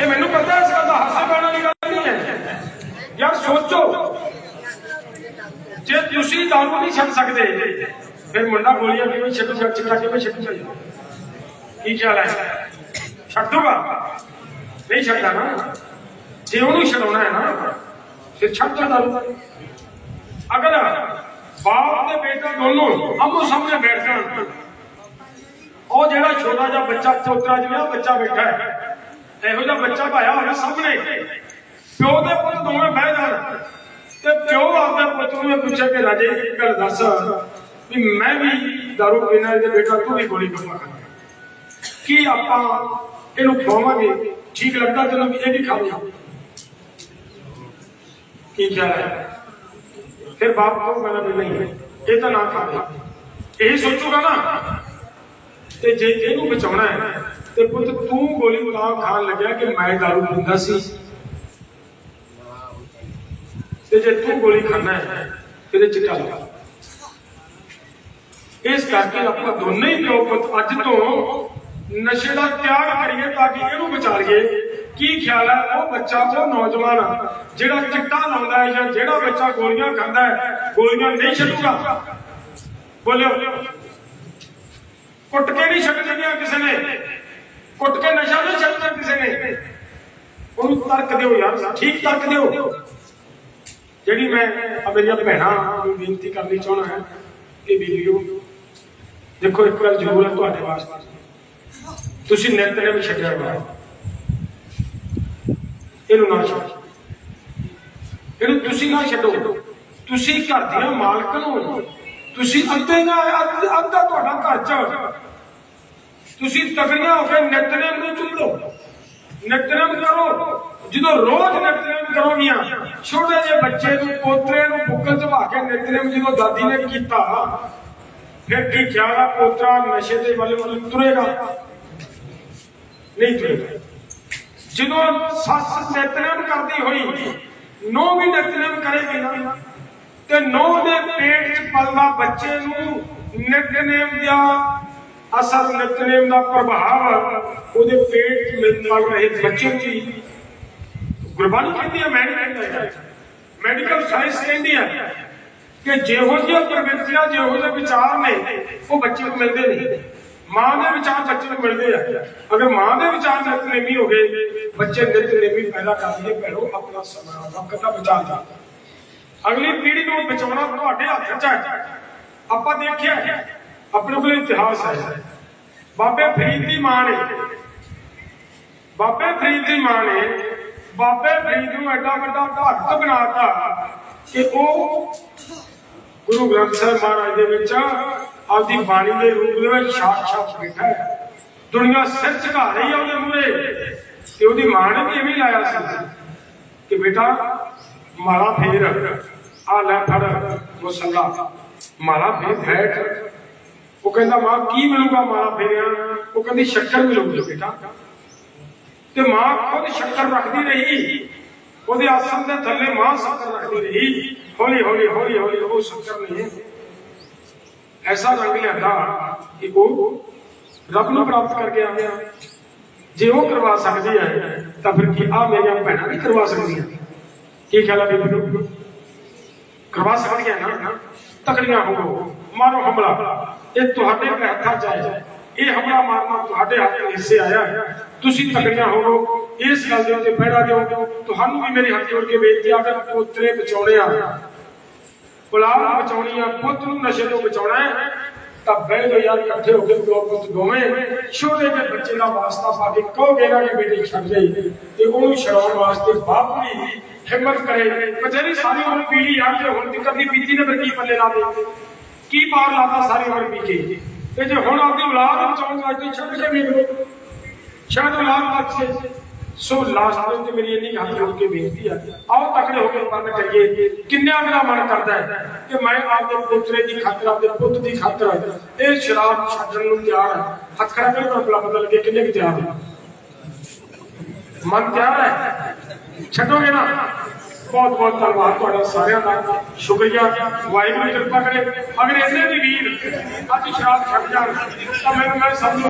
ਇਹ ਮੈਨੂੰ ਪਤਾ ਇਸ ਗੱਲ ਦਾ ਹਾਸੇ ਪਾਉਣ ਵਾਲੀ ਗੱਲ ਨਹੀਂ ਹੈ। ਯਾਰ ਸੋਚੋ, ਜੇ ਤੁਸੀਂ ਦਾਰੂ ਨਹੀਂ ਛੱਡ ਸਕਦੇ, ਫਿਰ ਮੁੰਡਾ ਗੋਲੀਆਂ ਕਿਵੇਂ ਛੱਡ ਚਿੱਟਾ ਕਿਵੇਂ ਛੱਡੂਗਾ ਜੀ? ਕੀ ਖਿਆਲ ਹੈ? ਛੱਡ ਦੂਗਾ? ਨਹੀਂ ਛੱਡਦਾ ਨਾ। ਜੇ ਉਹਨੂੰ ਛਡਾਉਣਾ ਹੈ ਨਾ, ਫਿਰ ਛੱਡ ਜਾ ਦਾਰੂ। ਅਗਰ ਬਾਪ ਤੇ ਬੇਟਾ ਦੋਨੋਂ ਆਮੋ ਸਾਹਮਣੇ ਬੈਠ ਜਾਣ, ਉਹ ਜਿਹੜਾ ਛੋਟਾ ਜਿਹਾ ਬੱਚਾ ਚੌਤਰਾ ਜਿਹਾ ਬੱਚਾ ਬੈਠਾ ਹੈ ਇਹੋ ਜਿਹਾ ਬੱਚਾ ਭਾਇਆ ਹੋਇਆ ਸਾਹਮਣੇ। ਪਿਓ ਦੇ ਪੁੱਤ ਦੋਵੇਂ ਬਹਿ ਜਾਣ। ਤੇ ਪਿਓ ਆਪਦੇ ਪੁੱਤ ਨੂੰ ਇਹ ਪੁੱਛੇ ਕਿ ਰਾਜੇ, ਇੱਕ ਗੱਲ ਦੱਸ ਵੀ ਮੈਂ ਵੀ ਦਾਰੂ ਪੀਣਾ ਤੇ ਬੇਟਾ ਤੂੰ ਵੀ ਗੋਲੀ ਖਾਣਾ ਕੀ ਆਪਾਂ ਇਹਨੂੰ ਖਵਾਵਾਂਗੇ? ਠੀਕ ਲੱਗਦਾ ਤੈਨੂੰ ਵੀ ਇਹ ਵੀ ਖਾਵੇ ਕੀ ਖਿਆਲ ਹੈ? ਫਿਰ ਬਾਪ ਕਹੂਗਾ ਨਾ ਵੀ ਨਹੀਂ, ਇਹ ਤਾਂ ਨਾ ਖਾਵੇ ਇਹ ਸੋਚੂਗਾ ਨਾ। ਤੇ ਜੇ ਇਹਨੂੰ ਬਚਾਉਣਾ ਹੈ ਤੇ ਪੁੱਤ, ਤੂੰ ਗੋਲੀ ਤਾਂ ਖਾਣ ਲੱਗਿਆ ਕਿ ਮੈਂ ਦਾਰੂ ਪੀਂਦਾ ਸੀ? ਤੇ ਜੇ ਤੂੰ ਗੋਲੀ ਖਾਣਾ ਹੈ, ਫਿਰ ਚਿੱਟਾ ਲਾ। ਇਸ ਕਰਕੇ ਆਪਾਂ ਦੋਨੇ ਹੀ ਪਿਓ ਪੁੱਤ ਅੱਜ ਤੋਂ ਨਸ਼ੇ ਦਾ ਤਿਆਗ ਕਰੀਏ ਤਾਂ ਕਿ ਇਹਨੂੰ ਬਚਾ ਲਈਏ। ਕੀ ਖਿਆਲ ਹੈ? ਉਹ ਬੱਚਾ ਉਹ ਨੌਜਵਾਨ ਜਿਹੜਾ ਚਿੱਟਾ ਲਾਉਂਦਾ ਹੈ ਜਾਂ ਜਿਹੜਾ ਬੱਚਾ ਗੋਲੀਆਂ ਖਾਂਦਾ ਹੈ, ਗੋਲੀਆਂ ਨਹੀਂ ਛੱਡੂਗਾ। ਬੋਲਿਓ। ਕੁੱਟ ਕੇ ਨਹੀਂ ਛੱਡ ਦਿੰਦੀਆਂ ਕਿਸੇ ਨੇ। ਕੁੱਟ ਕੇ ਨਸ਼ਾ ਨਹੀਂ ਛੱਡਦਾ ਕਿਸੇ ਨੇ ਉਹਨੂੰ ਤਰਕ ਦਿਓ ਯਾਰ, ਠੀਕ ਤਰਕ ਦਿਓ। ਜਿਹੜੀ ਮੈਂ ਮੇਰੀਆਂ ਭੈਣਾਂ ਨੂੰ ਬੇਨਤੀ ਕਰਨੀ ਚਾਹਣਾ ਹੈ ਕਿ ਵੀਡੀਓ ਦੇਖੋ ਇੱਕ ਗੱਲ ਜ਼ਰੂਰ ਹੈ ਤੁਹਾਡੇ ਵਾਸਤੇ। ਤੁਸੀਂ ਨਿਤ ਨੇ ਵੀ ਛੱਡਿਆ ਹੋਇਆ ਇਹਨੂੰ ਨਾ ਛੱਡੋ। ਇਹਨੂੰ ਤੁਸੀਂ ਨਾ ਛੱਡੋ। ਤੁਸੀਂ ਘਰ ਦੀਆਂ ਮਾਲਕ ਨੂੰ ਤੁਸੀਂ ਅੱਧੇ ਨਾ ਅੱਧਾ ਤੁਹਾਡਾ ਘਰ ਚ। ਤੁਸੀਂ ਤਕੜੀਆਂ ਹੋ ਕੇ ਨਿਤਨੇਮ ਨੂੰ ਚੁੱਲੋ ਨਿਤਨੇਮ ਕਰੋ। ਜਦੋਂ ਰੋਜ਼ ਨਿਤਨੇਮ ਕਰੋਗੀਆਂ ਛੋਟੇ ਜਿਹੇ ਬੱਚੇ ਨੂੰ, ਪੋਤਰੇ ਨੂੰ ਬੁੱਕਲ ਚਵਾ ਕੇ ਨਿਤਨੇਮ ਜਦੋਂ ਦਾਦੀ ਨੇ ਕੀਤਾ, ਫਿਰ ਕੀ ਖਿਆਲ ਆ ਪੋਤਰਾ ਨਸ਼ੇ ਦੇ ਵੱਲ ਵੱਲ ਤੁਰੇਗਾ। ਨਹੀਂ ਤੁਰੇਗਾ। ਜਦੋਂ ਸੱਸ ਨਿਤਨੇਮ ਕਰਦੀ ਹੋਈ ਨੋ ਵੀ ਨਿਤਨੇਮ ਕਰੇਗੀ ਨਾ। ਤੇ ਨੋ ਦੇ ਪੇਟ 'ਚ ਪਲਦਾ ਬੱਚੇ ਨੂੰ ਨਿਤਨੇਮ ਦਾ ਅਸਲ ਨਿਤਨੇਮ ਦਾ ਪ੍ਰਭਾਵ ਉਹਦੇ ਪੇਟ 'ਚ ਪਲ ਰਹੇ ਬੱਚੇ ਨੂੰ ਗੁਰਬਾਣੀ ਕਹਿੰਦੀ ਹੈ ਮੈਂ ਮੈਡੀਕਲ ਸਾਇੰਸ ਕਹਿੰਦੀ ਹੈ ਕਿ ਜਿਹੋ ਜਿਹੇ ਪ੍ਰਵਿਰਤੀਆਂ ਜਿਹੋ ਜਿਹੇ ਵਿਚਾਰ ਨੇ ਉਹ ਬੱਚੇ ਨੂੰ ਮਿਲਦੇ ਨਹੀਂ। ਮਾਂ ਦੇ ਵਿਚਾਰ ਬੱਚੇ ਨੂੰ ਮਿਲਦੇ ਆ। ਅਗਰ ਮਾਂ ਦੇ ਵਿਚਾਰ ਨਿਤਨੇਮੀ ਹੋ ਗਏ ਬੱਚੇ ਨਿਤਨੇਮੀ ਪੈਦਾ ਕਰਦੇ ਹੈ ਭੈਣੋ ਆਪਣਾ ਸਮਾਂ ਵਕਤ ਦਾ ਬਚਾ ਲਿਆ ਅਗਲੀ ਪੀੜ੍ਹੀ ਨੂੰ ਬਚਾਉਣਾ ਤੁਹਾਡੇ ਹੱਥ 'ਚ ਹੈ। ਆਪਾਂ ਦੇਖਿਆ ਹੈ, ਆਪਣੇ ਕੋਲ ਇਤਿਹਾਸ ਹੈ। ਬਾਬੇ ਫਰੀਦ ਦੀ ਮਾਂ ਨੇ। ਬਾਬੇ ਫਰੀਦ ਦੀ ਮਾਂ ਨੇ ਬਾਬੇ ਫਰੀਦ ਨੂੰ ਐਡਾ ਵੱਡਾ ਭਗਤ ਬਣਾਤਾ ਕਿ ਉਹ ਗੁਰੂ ਗ੍ਰੰਥ ਸਾਹਿਬ ਮਹਾਰਾਜ ਦੇ ਵਿੱਚ ਆਪਦੀ ਬਾਣੀ ਦੇ ਰੂਪ ਦੇ ਵਿੱਚ ਸਾਖਸ਼ਾਤ ਬੈਠਾ ਹੈ। ਦੁਨੀਆ ਸਿਰ ਝੁਕਾ ਰਹੀ ਹੈ ਉਹਦੇ ਮੂਹਰੇ ਤੇ ਉਹਦੀ ਮਾਂ ਨੇ ਵੀ ਐਵੇਂ ਲਾਇਆ ਸੀ ਕਿ ਬੇਟਾ, ਮਾਲਾ ਫੇਰ ਆ ਲੈ ਫੜ, ਮੁਸੱਲਾ। ਮਾਲਾ ਫੇਰ ਬੈਠ। ਉਹ ਕਹਿੰਦਾ ਮਾਂ ਕੀ ਮਿਲੂਗਾ ਮਾਲਾ ਫੇਰਿਆ ਉਹ ਕਹਿੰਦੀ ਸ਼ੱਕਰ ਮਿਲੂਗੀ ਬੇਟਾ ਤੇ ਮਾਂ ਖੁਦ ਸ਼ੱਕਰ ਰੱਖਦੀ ਰਹੀ ਉਹਦੇ ਆਸਣ ਦੇ ਥੱਲੇ ਮਾਂ ਸ਼ੱਕਰ ਰੱਖਦੀ ਰਹੀ ਹੌਲੀ ਹੌਲੀ ਹੌਲੀ ਹੌਲੀ ਉਹ ਸ਼ੱਕਰ ਨੇ ਐਸਾ ਰੰਗ ਲਿਆਂਦਾ ਕਿ ਉਹ ਰੱਬ ਨੂੰ ਪ੍ਰਾਪਤ ਕਰ ਗਿਆ ਜੇ ਉਹ ਕਰਵਾ ਸਕਦੀ ਹੈ ਤਾਂ ਫਿਰ ਕੀ ਆ ਮੇਰੀਆਂ ਭੈਣਾਂ ਵੀ ਕਰਵਾ ਸਕਦੀਆਂ ਕੀ ਖਿਆਲ ਹੈ ਬੀਬੀ ਕਰਵਾ ਸਕਦੀਆਂ ਨਾ ਤਕੜੀਆਂ ਹੋਵੋ ਮਾਰੋ ਹਮਲਾ ਇਹ ਤੁਹਾਡੇ ਹੱਥਾਂ 'ਚ ਹੈ ਇਹ ਹਮਲਾ ਮਾਰਨਾ ਤੁਹਾਡੇ ਹੱਥ ਹਿੱਸੇ ਆਇਆ ਹੈ। ਤੁਸੀਂ ਤਕੜੀਆਂ ਹੋਵੋ ਇਸ ਗੱਲ ਦੇ ਉੱਤੇ ਪਹਿਰਾ ਦਿਓ ਤੁਹਾਨੂੰ ਵੀ ਮੇਰੇ ਹੱਥ ਜੋੜ ਕੇ ਬੇਨਤੀ ਆ ਅਗਰ ਪੋਤਰੇ ਬਚਾਉਣੇ ਆ ਔਲਾਦ ਬਚਾਉਣੀ ਆ ਪੁੱਤ ਨੂੰ ਨਸ਼ੇ ਤੋਂ ਬਚਾਉਣਾ ਹੈ ਤਾਂ ਬਹਿ ਜਾਓ ਯਾਰ ਇਕੱਠੇ ਹੋ ਕੇ ਪਿਓ ਪੁੱਤ ਦੋਵੇਂ ਛੋਟੇ ਜਿਹੇ ਬੱਚੇ ਦਾ ਵਾਸਤਾ ਪਾ ਕੇ ਕਹੋਗੇ ਨਾ ਕਿ ਬੇਟੀ ਛੱਡ ਜਾਈ ਤੇ ਉਹਨੂੰ ਛਡਾਉਣ ਵਾਸਤੇ ਬਾਪ ਵੀ ਹਿੰਮਤ ਕਰੇ ਬਚੇਰੀ ਸਾਰੀ ਉਮਰ ਪੀੜੀ ਆ ਕੇ ਹੁਣ ਤੱਕ ਦੀ ਪੀਤੀ ਨੇ ਫਿਰ ਕੀ ਪੱਲੇ ਲਾ ਦੇ ਕੀ ਪਾਰ ਲਾਤਾ ਸਾਰੀ ਉਮਰ ਪੀ ਕੇ ਤੇ ਜੇ ਹੁਣ ਆਪਣੀ ਔਲਾਦ ਬਚਾਉਣ ਵਾਸਤੇ ਛੱਡ ਕੇ ਵੇਖ ਲਓ ਸ਼ਾਇਦ ਔਲਾਦ ਬਚੇ ਸੋ ਲਾਸਟ ਵਿੱਚ ਮੇਰੀ ਇੰਨੀ ਹੱਥ ਜੋੜ ਕੇ ਬੇਨਤੀ ਆ। ਆਓ ਤਕੜੇ ਹੋ ਕੇ ਪਰਨ ਕਰੀਏ, ਕਿੰਨਿਆਂ ਮੇਰਾ ਮਨ ਕਰਦਾ ਹੈ ਕਿ ਮੈਂ ਆਪਦੇ ਪੁੱਤਰੇ ਦੀ ਖਾਤਰ, ਆਪਦੇ ਪੁੱਤ ਦੀ ਖਾਤਰ ਇਹ ਸ਼ਰਾਬ ਛੱਡਣ ਨੂੰ ਤਿਆਰ ਹਾਂ। ਹੱਥ ਖੜਾ ਕਰੋ ਤਾਂ ਬਲਾ ਪਤਾ ਲੱਗੇ ਕਿੰਨੇ ਕੁ ਤਿਆਰ ਨੇ? ਮਨ ਤਿਆਰ ਹੈ? ਛੱਡੋਗੇ ਨਾ? ਬਹੁਤ ਬਹੁਤ ਧੰਨਵਾਦ ਤੁਹਾਡਾ ਸਾਰਿਆਂ ਦਾ। ਸ਼ੁਕਰੀਆ। ਵਾਹਿਗੁਰੂ ਕਿਰਪਾ ਕਰੇ। ਅਗਰ ਇੰਨੇ ਵੀ ਵੀਰ ਅੱਜ ਸ਼ਰਾਬ ਛੱਡ ਜਾਣ, ਤਾਂ ਮੈਨੂੰ ਮੈਂ ਸਮਝ